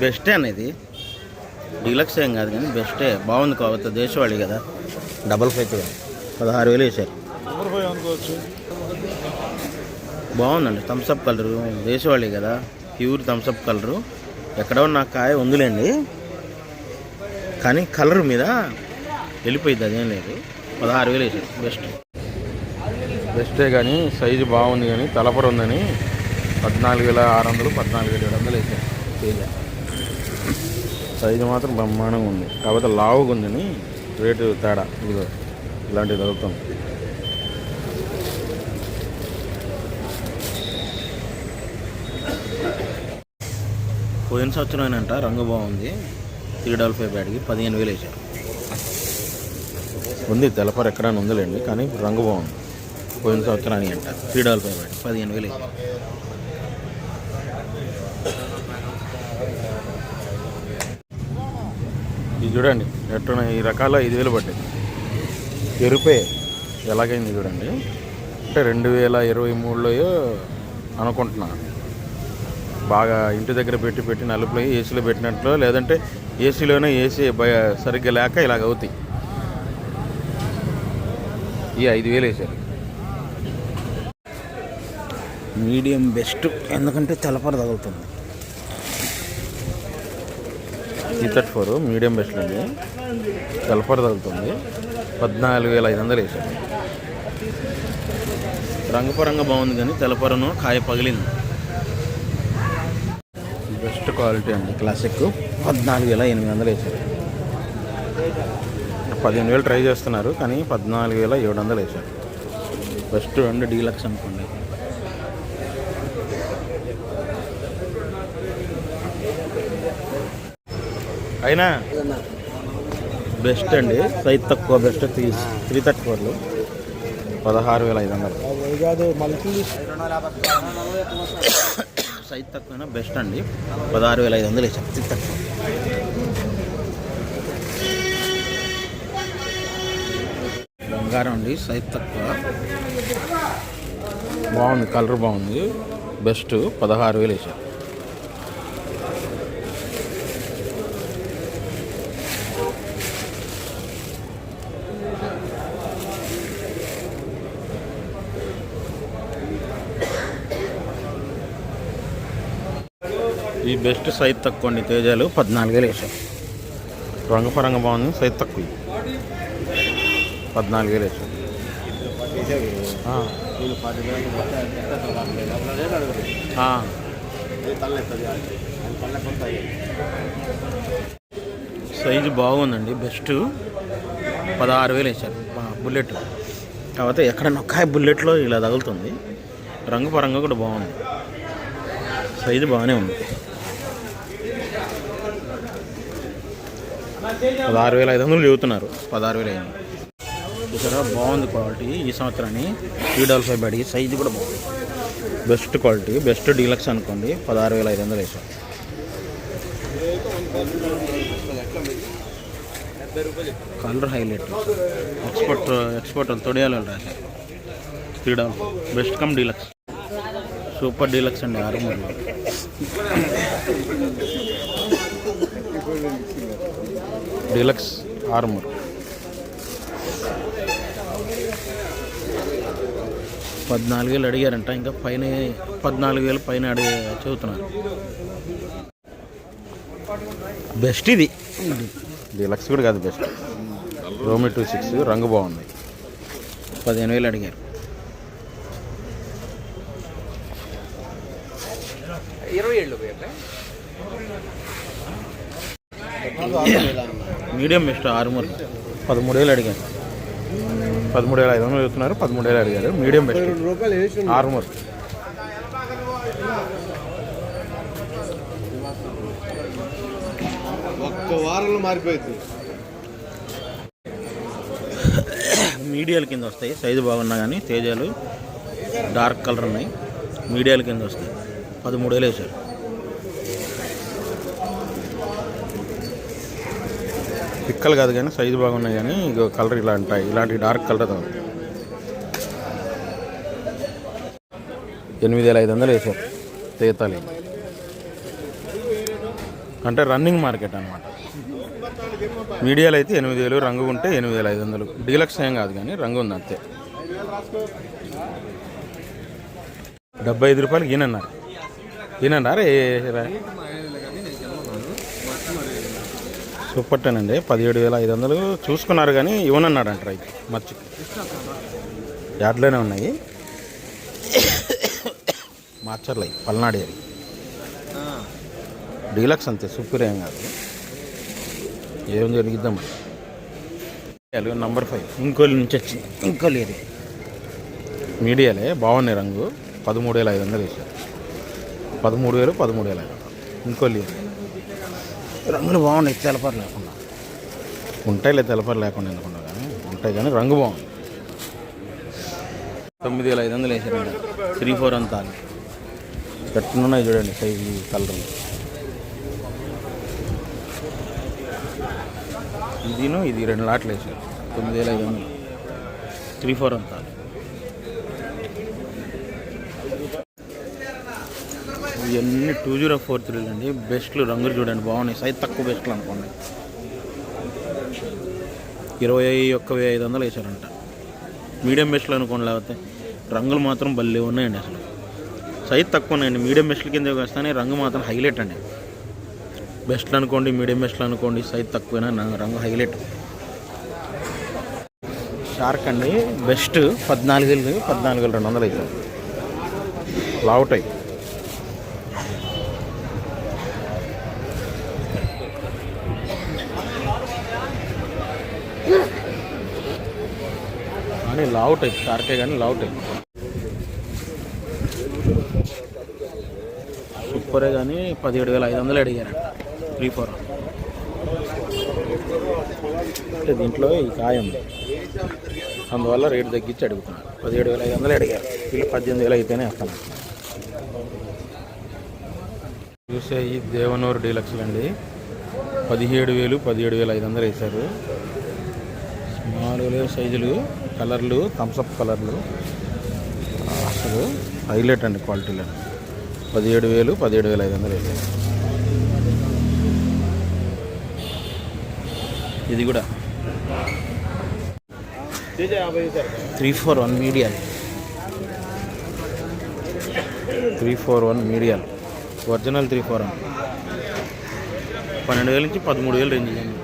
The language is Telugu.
బెస్టే అనేది. డీలక్స్ ఏం కాదు కానీ బెస్టే బాగుంది కావచ్చు దేశవాళి కదా. డబల్ ఫైవ్ కదా పదహారు వేలు అనుకోవచ్చు? బాగుందండి. థమ్స్అప్ కలరు దేశవాళి కదా. ప్యూర్ థమ్స్అప్ కలరు ఎక్కడో నా కాయ ఉందిలేండి. కానీ కలర్ మీద వెళ్ళిపోయింది అదేం లేదు. పదహారు వేలు వేసారు బెస్ట్ బెస్టే కానీ సైజు బాగుంది కానీ తలపర ఉందని పద్నాలుగు వేల ఆరు వందలు పద్నాలుగు వేల ఏడు వందలు వేసారు సైజు మాత్రం బ్రహ్మాండంగా ఉంది. కాకపోతే లావుగా ఉందని రేటు తేడా. ఇదిగో ఇలాంటివి తగ్గుతాం పోయిన సంవత్సరం అంట రంగు బాగుంది. త్రీ డబల్ ఫైవ్ బ్యాట్కి పదిహేను వేలు వేసారు ఉంది తెలపర ఎక్కడైనా ఉందిలేండి కానీ రంగు బాగుంది. పోయిన సంవత్సరానికి అంట త్రీ డబల్ ఫైవ్ బ్యాట్ పదిహేను వేలు వేసారు ఇది చూడండి ఎట్టున ఈ రకాల ఐదు వేలు పడ్డాయి. ఎరుపే ఎలాగైంది చూడండి? అంటే రెండు వేల ఇరవై మూడులో అనుకుంటున్నా. బాగా ఇంటి దగ్గర పెట్టి పెట్టి నలుపులో ఏసీలో పెట్టినట్లు లేదంటే ఏసీలోనే ఏసీ బయ సరిగ్గా లేక ఇలాగ అవుతాయి. ఈ ఐదు వేలు వేసారు. మీడియం బెస్ట్ ఎందుకంటే తెలపర తగులుతుంది. ఈ థర్టీ ఫోర్ మీడియం బెస్ట్ అండి. తెలపర తగులుతుంది. పద్నాలుగు వేల ఐదు వందలు వేసాను రంగుపరంగా బాగుంది కానీ తెలపరను కాయ పగిలింది. బెస్ట్ క్వాలిటీ అండి క్లాసిక్. పద్నాలుగు వేల ఎనిమిది వందలు వేసారు పదిహేను వేలు ట్రై చేస్తున్నారు కానీ పద్నాలుగు వేల ఏడు వందలు వేసారు బెస్ట్ రెండు డీలక్స్ అనుకోండి. అయినా బెస్ట్ అండి. సైజ్ తక్కువ బెస్ట్ త్రీ త్రీ థర్టీ ఫోర్లు పదహారు వేల ఐదు వందలు. సైజ్ తక్కువైనా బెస్ట్ అండి. పదహారు వేల ఐదు వందలు వేసాం త్రీ తక్కువ బంగారం అండి సైజ్ తక్కువ. బాగుంది కలర్ బాగుంది. బెస్ట్ పదహారు వేలు వేసారు ఈ బెస్ట్ సైజ్ తక్కువ అండి తేజాలు. పద్నాలుగు వేలు వేసాం. రంగు పరంగా బాగుంది సైజ్ తక్కువ. పద్నాలుగేలు వేలు వేసాం సైజు బాగుందండి బెస్ట్. పదహారు వేలు వేసారు బుల్లెట్. కాకపోతే ఎక్కడ నొక్కాయ బుల్లెట్లో ఇలా తగులుతుంది. రంగు పరంగా కూడా బాగుంది. సైజు బాగానే ఉంది. పదహారు వేల ఐదు వందలు చెబుతున్నారు. పదహారు వేలు అయింది చూసారా? బాగుంది క్వాలిటీ ఈ సంవత్సరాన్ని. Three double five body size కూడా బాగుంది. బెస్ట్ క్వాలిటీ బెస్ట్ డీలక్స్ అనుకోండి పదహారు వేల ఐదు వందలు వేసాం. Colour highlight. ఎక్స్పోర్ట్ ఎక్స్పోర్ట్ తొడియాలి రాశారు three best cum deluxe. Super deluxe అండి ఆరు మూడు. డీలక్స్ ఆర్మూర్ పద్నాలుగు వేలు అడిగారంట ఇంకా పైన పద్నాలుగు వేలు పైన అడిగే చెబుతున్నారు. బెస్ట్ ఇది. డీలక్స్ కూడా కాదు బెస్ట్. రోమి టూ సిక్స్ రంగు బాగుంది. పదిహేను వేలు అడిగారు. ఇరవై ఏళ్ళు మీడియం బెస్ట్ ఆరుమూరు. పదమూడు వేలు అడిగారు. పదమూడు వేల ఐదు వందలు చెప్తున్నారు పదమూడు వేలు అడిగారు. మీడియం బెస్ట్ ఆరుమూరు. ఒక్క వారంలో మారిపోయింది. మీడియాల కింద వస్తాయి. సైజు బాగున్నా కానీ తేజాలు డార్క్ కలర్ ఉన్నాయి. మీడియాల కింద వస్తాయి. పదమూడు వేలు వేశారు. పిక్కలు కాదు కానీ సైజు బాగున్నాయి కానీ ఇక కలర్ ఇలా ఉంటాయి. ఇలాంటి డార్క్ కలర్ ఎనిమిది వేల ఐదు వందలు వేశారు. తీతాలి. అంటే రన్నింగ్ మార్కెట్ అనమాట మీడియాలో అయితే ఎనిమిది వేలు రంగు ఉంటే ఎనిమిది వేల ఐదు వందలు. డీలక్స్ ఏం కాదు కానీ రంగు ఉంది అంతే. డెబ్బై ఐదు రూపాయలు ఈయనన్నారు. ఈయనన్నారు సూపర్ టెన్ అండి పదిహేడు వేల ఐదు వందలు. చూసుకున్నారు కానీ ఇవ్వనన్నాడంట రైతు మర్చి. యాడ్లోనే ఉన్నాయి. మార్చర్లు అవి పల్నాడు అవి డీలక్స్ అంతే సూపర్ ఏం కాదు. ఏం జరిగిద్దాం నంబర్ ఫైవ్. ఇంకోలి నుంచి వచ్చింది. ఇంకోలి ఇది మీడియాలే బాగున్నాయి రంగు. పదమూడు వేల ఐదు వందలు వేసారు పదమూడు వేలు పదమూడు వేల వందలు ఇంకోలి రంగులు బాగున్నాయి తెలపరు లేకుండా. ఉంటాయిలే తెలపరు లేకుండా ఎందుకున్నా కానీ? ఉంటాయి కానీ రంగు బాగుంది. తొమ్మిది వేల ఐదు వందలు వేసారండి త్రీ ఫోర్ అంతా. ఎట్టున్నాయి చూడండి సైజు కలర్లు ఇదిను ఇది రెండు లాట్లు వేసారు తొమ్మిది వేల ఐదు వందలు. త్రీ ఫోర్ అంతా. ఇవన్నీ టూ జీరో ఫోర్ త్రీలు అండి. బెస్ట్లు రంగులు చూడండి. బాగున్నాయి. సైజ్ తక్కువ బెస్ట్లు అనుకోండి. ఇరవై ఒక్క వెయ్యి ఐదు వందలు వేసారంట మీడియం బెస్ట్లు అనుకోండి లేకపోతే రంగులు మాత్రం భలే ఉన్నాయండి అసలు. సైజ్ తక్కువ ఉన్నాయండి. మీడియం బెస్ట్ల కింద వస్తానే రంగు మాత్రం హైలైట్ అండి. బెస్ట్లు అనుకోండి మీడియం బెస్ట్లు అనుకోండి సైజ్ తక్కువైనా రంగు హైలైట్. షార్క్ అండి. బెస్ట్ పద్నాలుగు పద్నాలుగు రెండు వందలు అవుతుంది లావుటాయి. కానీ లావు టైప్ షార్కే కానీ లావు టైప్ సూపరే కానీ పదిహేడు వేల ఐదు వందలు అడిగారంట. Three four. అంటే దీంట్లో ఈ కాయం అందువల్ల రేటు తగ్గించి అడుగుతున్నారు. పదిహేడు వేల ఐదు వందలు అడిగారు. వీళ్ళు పద్దెనిమిది వేలు అయితేనే వేస్తాను చూసే ఈ దేవనూరు డీలక్స్లు అండి. పదిహేడు వేలు పదిహేడు వేల ఐదు వందలు వేశారు. నాలుగు లేవు సైజులు కలర్లు థమ్స్అప్ కలర్లు. అసలు హైలైట్ అండి క్వాలిటీలో. పదిహేడు వేలు పదిహేడు వేల ఐదు వందలు వేసారు ఇది కూడా. Three four one media three four one media original three four one. పన్నెండు వేల నుంచి పదమూడు వేలు రేంజ్ చేయండి